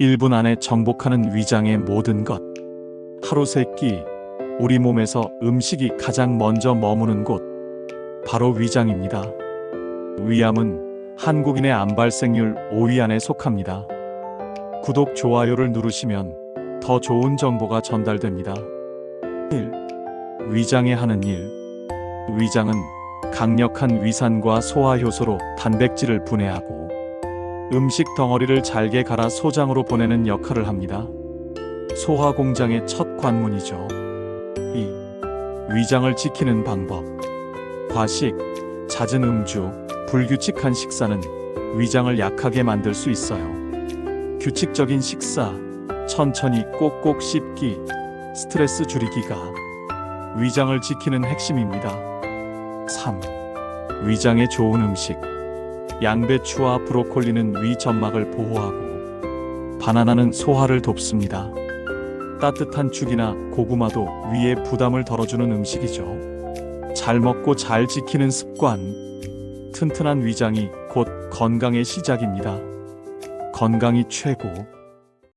1분 안에 정복하는 위장의 모든 것. 하루 세끼 우리 몸에서 음식이 가장 먼저 머무는 곳. 바로 위장입니다. 위암은 한국인의 암 발생률 5위 안에 속합니다. 구독, 좋아요를 누르시면 더 좋은 정보가 전달됩니다. 1. 위장에 하는 일. 위장은 강력한 위산과 소화효소로 단백질을 분해하고 음식 덩어리를 잘게 갈아 소장으로 보내는 역할을 합니다. 소화 공장의 첫 관문이죠. 2. 위장을 지키는 방법. 과식, 잦은 음주, 불규칙한 식사는 위장을 약하게 만들 수 있어요. 규칙적인 식사, 천천히 꼭꼭 씹기, 스트레스 줄이기가 위장을 지키는 핵심입니다. 3. 위장에 좋은 음식. 양배추와 브로콜리는 위 점막을 보호하고 바나나는 소화를 돕습니다. 따뜻한 죽이나 고구마도 위에 부담을 덜어주는 음식이죠. 잘 먹고 잘 지키는 습관. 튼튼한 위장이 곧 건강의 시작입니다. 건강이 최고.